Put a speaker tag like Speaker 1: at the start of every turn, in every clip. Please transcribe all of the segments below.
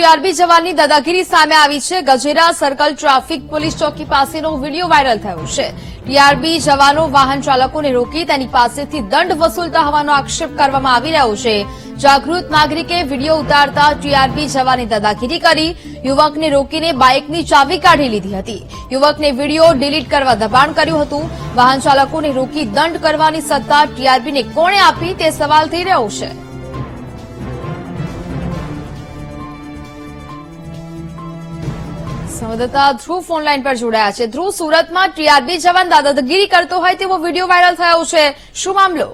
Speaker 1: TRB જવાનની દાદાગીરી સામે આવી છે. ગજેરા સર્કલ ટ્રાફિક પોલીસ ચોકી પાસેનો વીડિયો વાયરલ થયો છે. ટીઆરબી જવાનો વાહન ચાલકોને રોકી તેની પાસેથી દંડ વસૂલતા હોવાનો આક્ષેપ કરવામાં આવી રહ્યો છે. જાગૃત નાગરિકે વીડિયો ઉતારતા ટીઆરબી જવાની દાદાગીરી કરી, યુવકને રોકીને બાઇકની ચાવી કાઢી લીધી હતી. યુવકને વીડિયો ડિલીટ કરવા દબાણ કર્યું હતું. વાહન ચાલકોને રોકી દંડ કરવાની સત્તા ટીઆરબીને કોણે આપી તે સવાલ થઈ રહ્યો છે. સંવાદદાતા ધ્રુવ ઓનલાઈન પર જોડાયા છે. ધ્રુવ, સુરતમાં ટીઆરબી જવાન દાદાગીરી કરતો હોય તેવો વીડિયો વાયરલ થયો છે. શું મામલો?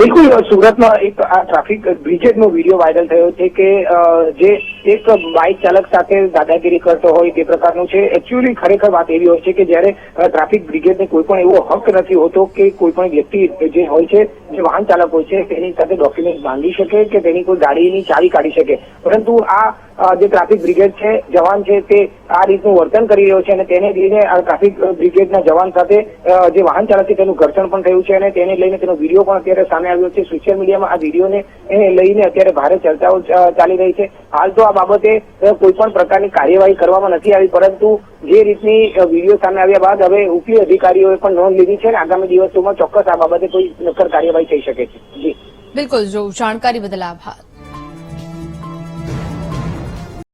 Speaker 2: બિલકુલ સુરતમાં એક આ ટ્રાફિક બ્રિજેડનો વીડિયો વાયરલ થયો છે કે જે એક બાઇક ચાલક સાથે દાદાગીરી કરતો હોય તે પ્રકારનું છે. એકચ્યુઅલી ખરેખર વાત એવી હોય છે કે જ્યારે ટ્રાફિક બ્રિગેડને કોઈ પણ એવો હક નથી હોતો કે કોઈ પણ વ્યક્તિ જે હોય છે જે વાહન ચાલક છે, તેની સાથે ડોક્યુમેન્ટ માંગી શકે કે તેની કોઈ ગાડીની ચાવી કાઢી શકે. પરંતુ આ જે ટ્રાફિક બ્રિગેડ છે, જવાન છે, તે આ રીતનું વર્તન કરી રહ્યો છે અને તેને લઈને આ ટ્રાફિક બ્રિગેડના જવાન સાથે જે વાહન ચાલક છે, તેનું ઘર્ષણ પણ થયું છે અને તેને લઈને તેનો વીડિયો પણ અત્યારે સામે આવ્યો છે. સોશિયલ મીડિયામાં આ વિડીયોને લઈને અત્યારે ભારે ચર્ચાઓ ચાલી રહી છે. હાલ તો આ બાબતે કોઈ પણ પ્રકારની કાર્યવાહી કરવામાં નથી આવી, પરંતુ જે રીતની વીડિયો સામે આવ્યા બાદ હવે ઉપલી અધિકારીઓએ પણ નોંધ લીધી છે અને આગામી દિવસોમાં ચોક્કસ આ બાબતે કોઈ નક્કર કાર્યવાહી થઈ શકે છે. જી.
Speaker 1: બિલકુલ, જો જાણકારી બદલ આભાર.